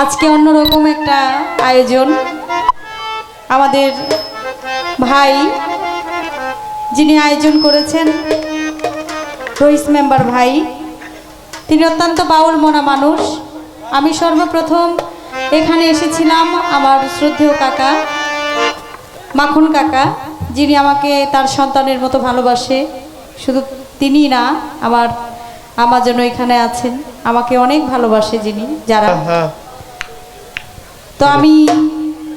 আজকে অন্যরকম একটা আয়োজন। আমাদের ভাই যিনি আয়োজন করেছেন, রইস মেম্বার ভাই, তিনি অত্যন্ত বাউল মনা মানুষ। আমি সর্বপ্রথম এখানে এসেছিলাম আমার শ্রদ্ধেয় কাকা, মাখন কাকা, যিনি আমাকে তার সন্তানের মতো ভালোবাসে। শুধু তিনিই না, আমার আমার জন্য এখানে আছেন। আমাকে অনেক ভালোবাসে যিনি, যারা তো আমি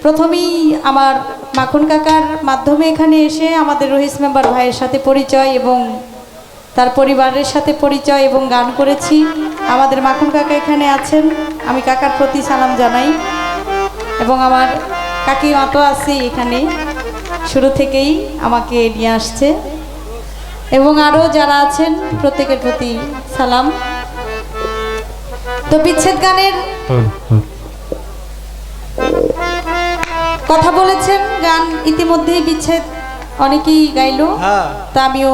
প্রথমেই আমার মাখন কাকার মাধ্যমে এখানে এসে আমাদের রহিস মেম্বার ভাইয়ের সাথে পরিচয় এবং তার পরিবারের সাথে পরিচয় এবং গান করেছি। আমাদের মাখন কাকা এখানে আছেন। আমি কাকার প্রতি সালাম জানাই। এবং আমার কাকি মাতো আছে এখানে। শুরু থেকেই আমাকে নিয়ে আসছে। এবং আরও যারা আছেন, প্রত্যেকের প্রতি সালাম। তো বিচ্ছেদ গানের গান ইতিমধ্যেই বিচ্ছেদ অনেকেই গাইলো। হ্যাঁ। তা আমিও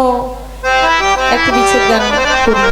একটা বিচ্ছেদ গান করি